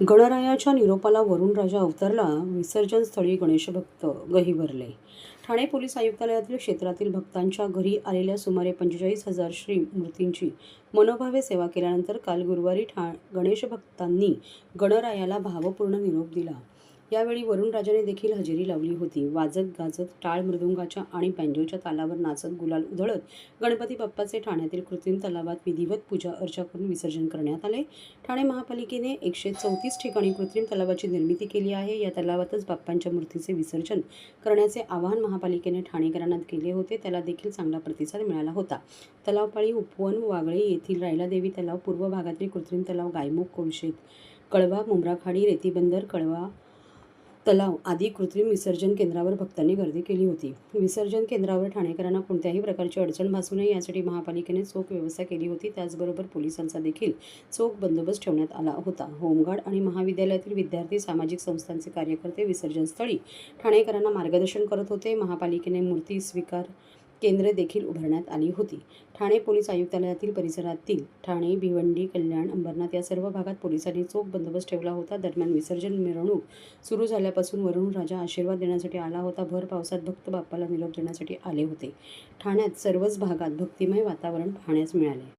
गणरायाच्या निरोपाला वरुण राजा अवतरला विसर्जन स्थळी गणेश भक्त ठाणे पोलीस आयुक्तालयातील क्षेत्रातील भक्तांच्या घरी आलेल्या सुमारे पंचेचाळीस हजार श्री मूर्तींची मनोभावे सेवा केल्यानंतर काल गुरुवारी ठा गणेश भक्तांनी गणरायाला भावपूर्ण निरोप दिला. यावेळी वरुण राजाने देखील हजेरी लावली होती. वाजत गाजत टाळ मृदुंगाच्या आणि बँजोच्या तालावर नाचत गुलाल उधळत गणपती बाप्पाचे ठाण्यातील कृत्रिम तलावात विधिवत पूजा अर्चा करून विसर्जन करण्यात आले. ठाणे महापालिकेने एकशे चौतीस ठिकाणी कृत्रिम तलावाची निर्मिती केली आहे. या तलावातच बाप्पांच्या मूर्तीचे विसर्जन करण्याचे आवाहन महापालिकेने ठाणेकरांना केले होते. त्याला देखील चांगला प्रतिसाद मिळाला होता. तलावपाळी उपवन वागळे येथील रायलादेवी तलाव पूर्व भागातील कृत्रिम तलाव गायमुख कोळशेत कळवा मुंब्राखाडी रेतीबंदर कळवा तलाव आदी कृत्रिम विसर्जन केंद्रावर भक्तांनी गर्दी केली होती. विसर्जन केंद्रावर ठाणेकरांना कोणत्याही प्रकारची अडचण भासू नये यासाठी महापालिकेने चोख व्यवस्था केली होती. त्याचबरोबर पोलिसांचा देखील चोख बंदोबस्त ठेवण्यात आला होता. होमगार्ड आणि महाविद्यालयातील विद्यार्थी सामाजिक संस्थांचे कार्यकर्ते विसर्जनस्थळी ठाणेकरांना मार्गदर्शन करत होते. महापालिकेने मूर्ती स्वीकार केंद्रे देखील उभारण्यात आली होती. ठाणे पोलीस आयुक्तालयातील परिसरातील ठाणे भिवंडी कल्याण अंबरनाथ या सर्व भागात पोलिसांनी चोख बंदोबस्त ठेवला होता. दरम्यान विसर्जन मिरवणूक सुरू झाल्यापासून वरुण राजा आशीर्वाद देण्यासाठी आला होता. भर पावसात भक्त बाप्पाला निरोप देण्यासाठी आले होते. ठाण्यात सर्वच भागात भक्तिमय वातावरण पाहण्यास मिळाले.